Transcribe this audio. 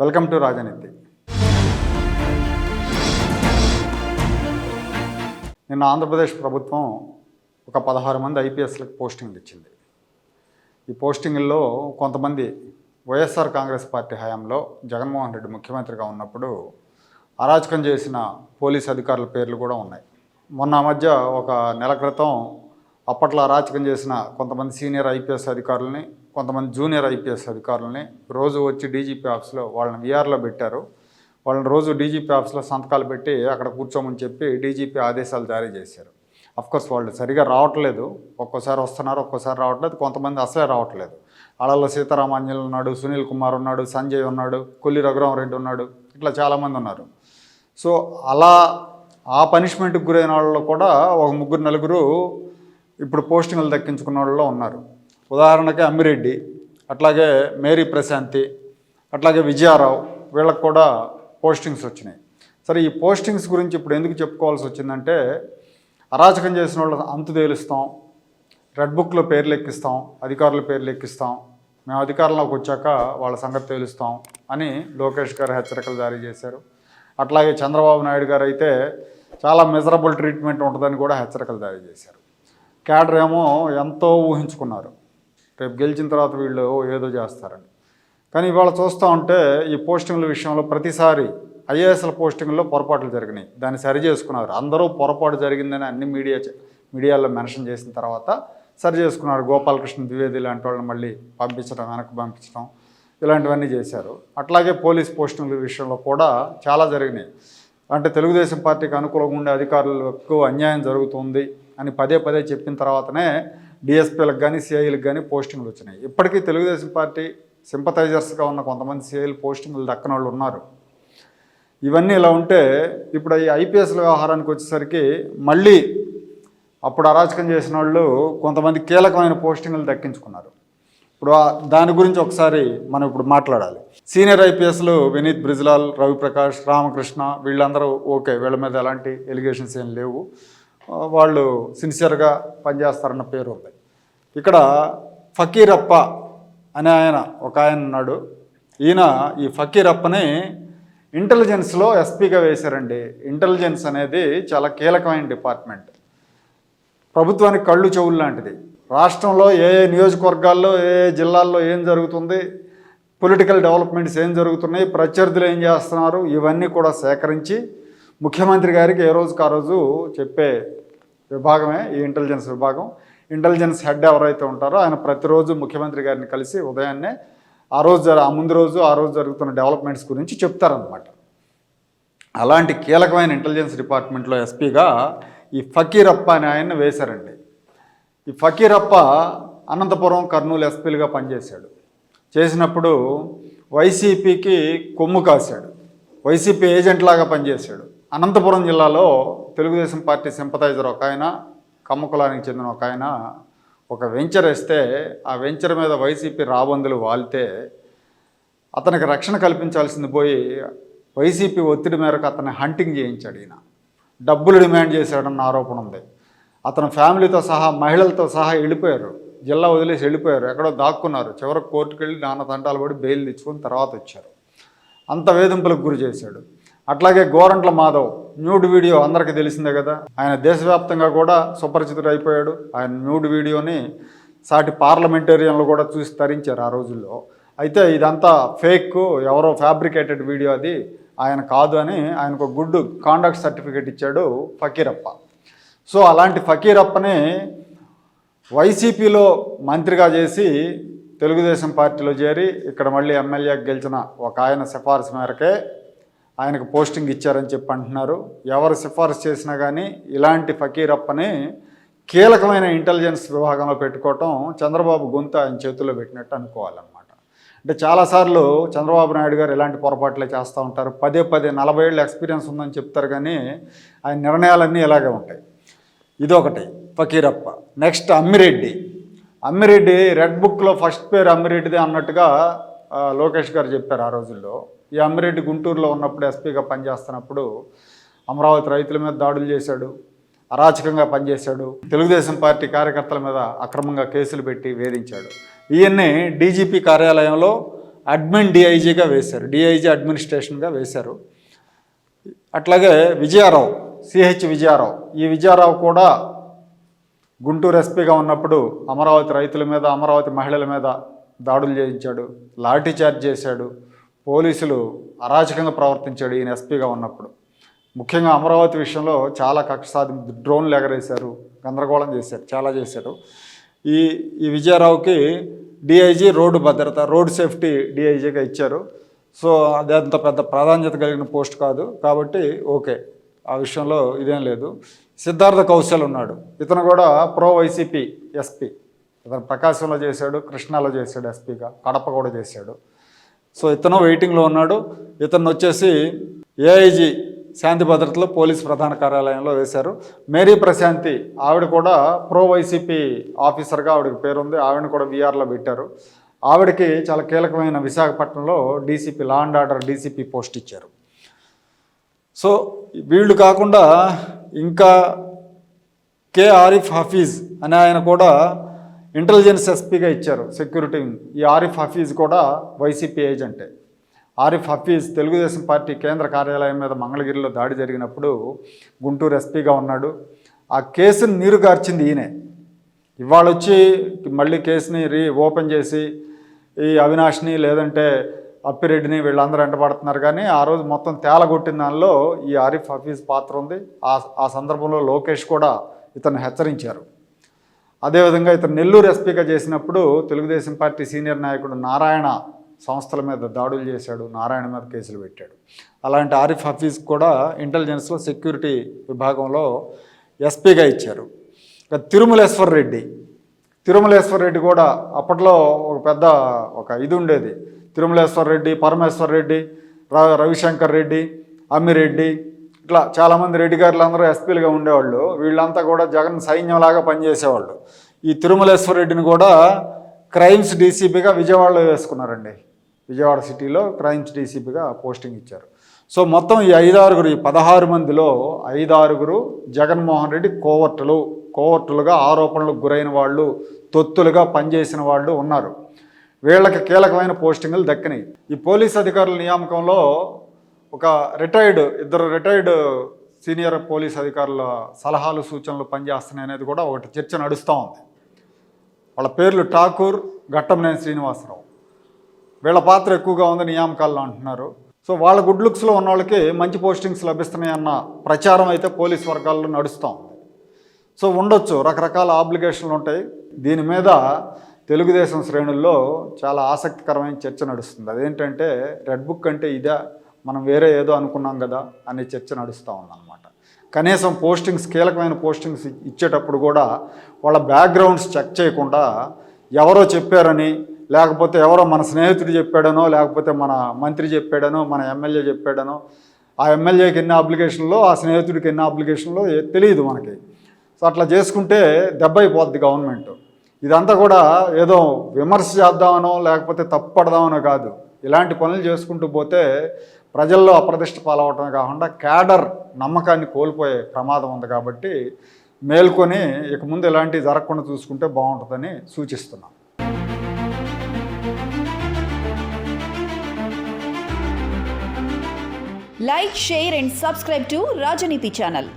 Welcome to రాజనీతి. నిన్న ఆంధ్రప్రదేశ్ ప్రభుత్వం ఒక పదహారు మంది ఐపీఎస్లకు పోస్టింగ్లు ఇచ్చింది. ఈ పోస్టింగుల్లో కొంతమంది వైఎస్ఆర్ కాంగ్రెస్ పార్టీ హయాంలో జగన్మోహన్ రెడ్డి ముఖ్యమంత్రిగా ఉన్నప్పుడు అరాచకం చేసిన పోలీస్ అధికారుల పేర్లు కూడా ఉన్నాయి. మొన్న మధ్య ఒక నెల క్రితం అప్పట్లో అరాచకం చేసిన కొంతమంది సీనియర్ ఐపీఎస్ అధికారులని కొంతమంది జూనియర్ ఐపీఎస్ అధికారులని రోజు వచ్చి డీజీపీ ఆఫీస్లో వాళ్ళని విఆర్లో పెట్టారు. వాళ్ళని రోజు డీజీపీ ఆఫీస్లో సంతకాలు పెట్టి అక్కడ కూర్చోమని చెప్పి డీజీపీ ఆదేశాలు జారీ చేశారు. అఫ్కోర్స్ వాళ్ళు సరిగా రావట్లేదు. ఒక్కోసారి వస్తున్నారు ఒక్కోసారి రావట్లేదు. కొంతమంది అసలే రావట్లేదు. వాళ్ళల్లో సీతారామాన్యులు ఉన్నాడు సునీల్ కుమార్ ఉన్నాడు సంజయ్ ఉన్నాడు కొల్లి రఘురామరెడ్డి ఉన్నాడు. ఇట్లా చాలామంది ఉన్నారు. సో అలా ఆ పనిష్మెంట్కి గురైన వాళ్ళు కూడా ఒక ముగ్గురు నలుగురు ఇప్పుడు పోస్టింగ్లు దక్కించుకున్న వాళ్ళలో ఉన్నారు. ఉదాహరణకి అమ్మిరెడ్డి అట్లాగే మేరీ ప్రశాంతి అట్లాగే విజయారావు వీళ్ళకు కూడా పోస్టింగ్స్ వచ్చినాయి. సరే ఈ పోస్టింగ్స్ గురించి ఇప్పుడు ఎందుకు చెప్పుకోవాల్సి వచ్చిందంటే అరాచకం చేసిన వాళ్ళ అంతు తేలుస్తాం రెడ్ బుక్లో పేర్లు ఎక్కిస్తాం అధికారుల పేర్లు ఎక్కిస్తాం మేము అధికారంలోకి వచ్చాక వాళ్ళ సంగతి తేలుస్తాం అని లోకేష్ గారు హెచ్చరికలు జారీ చేశారు. అట్లాగే చంద్రబాబు నాయుడు గారు అయితే చాలా మెజరబుల్ ట్రీట్మెంట్ ఉంటుందని కూడా హెచ్చరికలు జారీ చేశారు. క్యాడర్ ఏమో ఎంతో ఊహించుకున్నారు. రేపు గెలిచిన తర్వాత వీళ్ళు ఏదో చేస్తారని. కానీ ఇవాళ చూస్తూ ఉంటే ఈ పోస్టింగ్ల విషయంలో ప్రతిసారి ఐఏఎస్ల పోస్టింగ్లో పొరపాట్లు జరిగినాయి. దాన్ని సరి చేసుకున్నారు. అందరూ పొరపాటు జరిగిందని అన్ని మీడియా మీడియాలో మెన్షన్ చేసిన తర్వాత సరి చేసుకున్నారు. గోపాలకృష్ణ ద్వివేది లాంటి వాళ్ళని మళ్ళీ పంపించడం వెనక్కి పంపించడం ఇలాంటివన్నీ చేశారు. అట్లాగే పోలీస్ పోస్టింగ్ల విషయంలో కూడా చాలా జరిగినాయి. అంటే తెలుగుదేశం పార్టీకి అనుకూలంగా ఉండే అధికారులకు అన్యాయం జరుగుతుంది అని పదే పదే చెప్పిన తర్వాతనే డిఎస్పీలకు కానీ సిఐలకు కానీ పోస్టింగ్లు వచ్చినాయి. ఇప్పటికీ తెలుగుదేశం పార్టీ సింపథైజర్స్గా ఉన్న కొంతమంది సిఐలు పోస్టింగ్లు దక్కని వాళ్ళు ఉన్నారు. ఇవన్నీ ఇలా ఉంటే ఇప్పుడు ఈ ఐపీఎస్ల వ్యవహారానికి వచ్చేసరికి మళ్ళీ అప్పుడు అరాచకం చేసిన వాళ్ళు కొంతమంది కీలకమైన పోస్టింగ్లు దక్కించుకున్నారు. ఇప్పుడు దాని గురించి ఒకసారి మనం ఇప్పుడు మాట్లాడాలి. సీనియర్ ఐపీఎస్లు వినీత్ బ్రిజ్లాల్ రవిప్రకాష్ రామకృష్ణ వీళ్ళందరూ ఓకే వీళ్ళ మీద ఎలాంటి ఎలిగేషన్స్ ఏం లేవు. వాళ్ళు సిన్సియర్గా పనిచేస్తారన్న పేరు ఉంది. ఇక్కడ ఫకీరప్ప అనే ఆయన ఒక ఆయన ఉన్నాడు. ఈయన ఈ ఫకీరప్పని ఇంటెలిజెన్స్లో ఎస్పీగా వేశారండి. ఇంటెలిజెన్స్ అనేది చాలా కీలకమైన డిపార్ట్మెంట్. ప్రభుత్వానికి కళ్ళు చెవులు లాంటిది. రాష్ట్రంలో ఏ ఏ నియోజకవర్గాల్లో ఏ ఏ జిల్లాల్లో ఏం జరుగుతుంది పొలిటికల్ డెవలప్మెంట్స్ ఏం జరుగుతున్నాయి ప్రత్యర్థులు ఏం చేస్తున్నారు ఇవన్నీ కూడా సేకరించి ముఖ్యమంత్రి గారికి ఏ రోజుకు ఆ రోజు చెప్పే విభాగమే ఈ ఇంటెలిజెన్స్ విభాగం. ఇంటెలిజెన్స్ హెడ్ ఎవరైతే ఉంటారో ఆయన ప్రతిరోజు ముఖ్యమంత్రి గారిని కలిసి ఉదయాన్నే ఆ రోజు జర ఆ ముందు రోజు ఆ రోజు జరుగుతున్న డెవలప్మెంట్స్ గురించి చెప్తారనమాట అలాంటి కీలకమైన ఇంటెలిజెన్స్ డిపార్ట్మెంట్లో ఎస్పీగా ఈ ఫకీరప్ప అనే ఆయన్ని వేశారండి. ఈ ఫకీరప్ప అనంతపురం కర్నూలు ఎస్పీలుగా పనిచేశాడు. చేసినప్పుడు వైసీపీకి కొమ్ము కాశాడు. వైసీపీ ఏజెంట్ లాగా పనిచేశాడు. అనంతపురం జిల్లాలో తెలుగుదేశం పార్టీ సింపథైజర్ ఒక ఆయన కమ్మకులానికి చెందిన ఒక ఆయన ఒక వెంచర్ వేస్తే ఆ వెంచర్ మీద వైసీపీ రాబందులు వాలితే అతనికి రక్షణ కల్పించాల్సింది పోయి వైసీపీ ఒత్తిడి మేరకు అతన్ని హంటింగ్ చేయించాడు ఈయన. డబ్బులు డిమాండ్ చేశాడన్న ఆరోపణ ఉంది. అతని ఫ్యామిలీతో సహా మహిళలతో సహా వెళ్ళిపోయారు. జిల్లా వదిలేసి వెళ్ళిపోయారు. ఎక్కడో దాక్కున్నారు. చివరికి కోర్టుకు వెళ్ళి నాన్న తంటాలు పడి బెయిల్ తెచ్చుకొని తర్వాత వచ్చారు. అంత వేధింపులకు గురి చేశాడు. అట్లాగే గోరంట్ల మాధవ్ న్యూడ్ వీడియో అందరికీ తెలిసిందే కదా. ఆయన దేశవ్యాప్తంగా కూడా సుపరిచితుడు అయిపోయాడు ఆయన న్యూడ్ వీడియోని సాటి పార్లమెంటేరియన్లు కూడా చూసి తరించారు ఆ రోజుల్లో. అయితే ఇదంతా ఫేక్ ఎవరో ఫ్యాబ్రికేటెడ్ వీడియో అది. ఆయన కాదు అని ఆయనకు గుడ్ కాండక్ట్ సర్టిఫికేట్ ఇచ్చాడు ఫకీరప్ప. సో అలాంటి ఫకీరప్పని వైసీపీలో మంత్రిగా చేసి తెలుగుదేశం పార్టీలో చేరి ఇక్కడ మళ్ళీ ఎమ్మెల్యేకి గెలిచిన ఒక ఆయన సిఫార్సు మేరకే ఆయనకు పోస్టింగ్ ఇచ్చారని చెప్పి అంటున్నారు. ఎవరు సిఫార్సు చేసినా కానీ ఇలాంటి ఫకీరప్పని కీలకమైన ఇంటెలిజెన్స్ విభాగంలో పెట్టుకోవటం చంద్రబాబు గొంతు ఆయన చేతుల్లో పెట్టినట్టు అనుకోవాలన్నమాట. అంటే చాలాసార్లు చంద్రబాబు నాయుడు గారు ఇలాంటి పొరపాట్లే చేస్తూ ఉంటారు. పదే పదే నలభై ఏళ్ళ ఎక్స్పీరియన్స్ ఉందని చెప్తారు కానీ ఆయన నిర్ణయాలన్నీ ఇలాగే ఉంటాయి. ఇదొకటి ఫకీరప్ప నెక్స్ట్ అమ్మిరెడ్డి. అమ్మిరెడ్డి రెడ్ బుక్లో ఫస్ట్ పేరు అమ్మిరెడ్డిదే అన్నట్టుగా లోకేష్ గారు చెప్పారు ఆ రోజుల్లో. ఈ అమ్మిరెడ్డి గుంటూరులో ఉన్నప్పుడు ఎస్పీగా పనిచేస్తున్నప్పుడు అమరావతి రైతుల మీద దాడులు చేశాడు అరాచకంగా పనిచేశాడు తెలుగుదేశం పార్టీ కార్యకర్తల మీద అక్రమంగా కేసులు పెట్టి వేధించాడు. ఈయన్ని డీజీపీ కార్యాలయంలో అడ్మిన్ డిఐజీగా వేశారు డిఐజీ అడ్మినిస్ట్రేషన్గా వేశారు. అట్లాగే విజయారావు సిహెచ్ విజయారావు ఈ విజయారావు కూడా గుంటూరు ఎస్పీగా ఉన్నప్పుడు అమరావతి రైతుల మీద అమరావతి మహిళల మీద దాడులు చేయించాడు లాఠీ చార్జ్ చేశాడు పోలీసులు అరాచకంగా ప్రవర్తించాడు ఈయన ఎస్పీగా ఉన్నప్పుడు. ముఖ్యంగా అమరావతి విషయంలో చాలా కక్ష సాధి డ్రోన్లు ఎగరేశారు గందరగోళం చేశారు చాలా చేశారు. ఈ ఈ విజయరావుకి డిఐజీ రోడ్డు భద్రత రోడ్ సేఫ్టీ డిఐజీగా ఇచ్చారు. సో అది అంత పెద్ద ప్రాధాన్యత కలిగిన పోస్ట్ కాదు. కాబట్టి ఓకే ఆ విషయంలో ఇదేం లేదు. సిద్ధార్థ కౌశల్ ఉన్నాడు. ఇతను కూడా ప్రో వైసీపీ ఎస్పీ. ఇతను ప్రకాశంలో చేశాడు కృష్ణాలో చేశాడు ఎస్పీగా కడప కూడా చేశాడు. సో ఇతను వెయిటింగ్లో ఉన్నాడు. ఇతను వచ్చేసి ఏఐజీ శాంతి భద్రతలో పోలీస్ ప్రధాన కార్యాలయంలో వేశారు. మేరీ ప్రశాంతి ఆవిడ కూడా ప్రో వైసీపీ ఆఫీసర్గా ఆవిడకి పేరుంది. ఆవిడని కూడా విఆర్లో పెట్టారు. ఆవిడకి చాలా కీలకమైన విశాఖపట్నంలో DCP law and order DCP post ఇచ్చారు. సో వీళ్ళు కాకుండా ఇంకా కే ఆరిఫ్ హఫీజ్ అనే ఆయన కూడా ఇంటెలిజెన్స్ ఎస్పీగా ఇచ్చారు సెక్యూరిటీ. ఈ ఆరిఫ్ హఫీజ్ కూడా వైసీపీ ఏజెంటే. ఆరిఫ్ హఫీజ్ తెలుగుదేశం పార్టీ కేంద్ర కార్యాలయం మీద మంగళగిరిలో దాడి జరిగినప్పుడు గుంటూరు ఎస్పీగా ఉన్నాడు. ఆ కేసుని నీరుగార్చింది ఈయనే. ఇవాళ వచ్చి మళ్ళీ కేసుని రీ ఓపెన్ చేసి ఈ అవినాష్ని లేదంటే అప్పిరెడ్డిని వీళ్ళందరూ వెంటబడుతున్నారు కానీ ఆ రోజు మొత్తం తేలగొట్టిన దానిలో ఈ ఆరిఫ్ హఫీజ్ పాత్ర ఉంది. ఆ ఆ సందర్భంలో లోకేష్ కూడా ఇతను హెచ్చరించారు. అదేవిధంగా ఇతను నెల్లూరు ఎస్పీగా చేసినప్పుడు తెలుగుదేశం పార్టీ సీనియర్ నాయకుడు నారాయణ సంస్థల మీద దాడులు చేశాడు నారాయణ మీద కేసులు పెట్టాడు. అలాంటి ఆరిఫ్ హఫీజ్ కూడా ఇంటెలిజెన్స్లో సెక్యూరిటీ విభాగంలో ఎస్పీగా ఇచ్చారు. ఇక తిరుమలేశ్వర్ రెడ్డి తిరుమలేశ్వర్ రెడ్డి కూడా అప్పట్లో ఒక పెద్ద ఒక ఇది ఉండేది. తిరుమలేశ్వర్ రెడ్డి పరమేశ్వర్ రెడ్డి రవిశంకర్ రెడ్డి అమ్మిరెడ్డి ఇట్లా చాలామంది రెడ్డి గారులు అందరూ ఎస్పీలుగా ఉండేవాళ్ళు. వీళ్ళంతా కూడా జగన్ సైన్యంలాగా పనిచేసేవాళ్ళు. ఈ తిరుమలేశ్వర రెడ్డిని కూడా క్రైమ్స్ డీసీపీగా విజయవాడలో వేసుకున్నారండి. విజయవాడ సిటీలో క్రైమ్స్ డీసీపీగా పోస్టింగ్ ఇచ్చారు. సో మొత్తం ఈ ఐదారుగురు ఈ పదహారు మందిలో ఐదారుగురు జగన్మోహన్ రెడ్డి కోవర్టులు కోవర్టులుగా ఆరోపణలకు గురైన వాళ్ళు తొత్తులుగా పనిచేసిన వాళ్ళు ఉన్నారు. వీళ్ళకి కీలకమైన పోస్టింగులు దక్కినాయి. ఈ పోలీస్ అధికారుల నియామకంలో ఒక రిటైర్డ్ ఇద్దరు రిటైర్డ్ సీనియర్ పోలీస్ అధికారుల సలహాలు సూచనలు పనిచేస్తున్నాయి అనేది కూడా ఒకటి చర్చ నడుస్తూ ఉంది. వాళ్ళ పేర్లు ఠాకూర్ ఘట్టంనేని శ్రీనివాసరావు. వీళ్ళ పాత్ర ఎక్కువగా ఉంది నియామకాల్లో అంటున్నారు. సో వాళ్ళ గుడ్ లుక్స్లో ఉన్న వాళ్ళకి మంచి పోస్టింగ్స్ లభిస్తున్నాయన్న ప్రచారం అయితే పోలీస్ వర్గాల్లో నడుస్తూ ఉంది. సో ఉండొచ్చు రకరకాల ఆబ్లిగేషన్లు ఉంటాయి. దీని మీద తెలుగుదేశం శ్రేణుల్లో చాలా ఆసక్తికరమైన చర్చ నడుస్తుంది. అదేంటంటే రెడ్ బుక్ అంటే ఇదే మనం వేరే ఏదో అనుకున్నాం కదా అనే చర్చ నడుస్తూ ఉందన్నమాట. కనీసం పోస్టింగ్స్ కీలకమైన పోస్టింగ్స్ ఇచ్చేటప్పుడు కూడా వాళ్ళ బ్యాక్గ్రౌండ్స్ చెక్ చేయకుండా ఎవరో చెప్పారని లేకపోతే ఎవరో మన స్నేహితుడు చెప్పాడనో లేకపోతే మన మంత్రి చెప్పాడనో మన ఎమ్మెల్యే చెప్పాడనో ఆ ఎమ్మెల్యేకి ఎన్ని అప్లికేషన్లో ఆ స్నేహితుడికి ఎన్ని అప్లికేషన్లో తెలియదు మనకి. సో అట్లా చేసుకుంటే దెబ్బ అయిపోద్ది గవర్నమెంట్. ఇదంతా కూడా ఏదో విమర్శ చేద్దామనో లేకపోతే తప్పు పడదామనో కాదు. ఇలాంటి పనులు చేసుకుంటూ పోతే ప్రజల్లో అప్రదిష్ట పాలవటమే కాకుండా క్యాడర్ నమ్మకాన్ని కోల్పోయే ప్రమాదం ఉంది కాబట్టి మేల్కొని ఇక ముందు ఇలాంటివి జరగకుండా చూసుకుంటే బాగుంటుందని సూచిస్తున్నాం. Like share and subscribe to Rajaneethi channel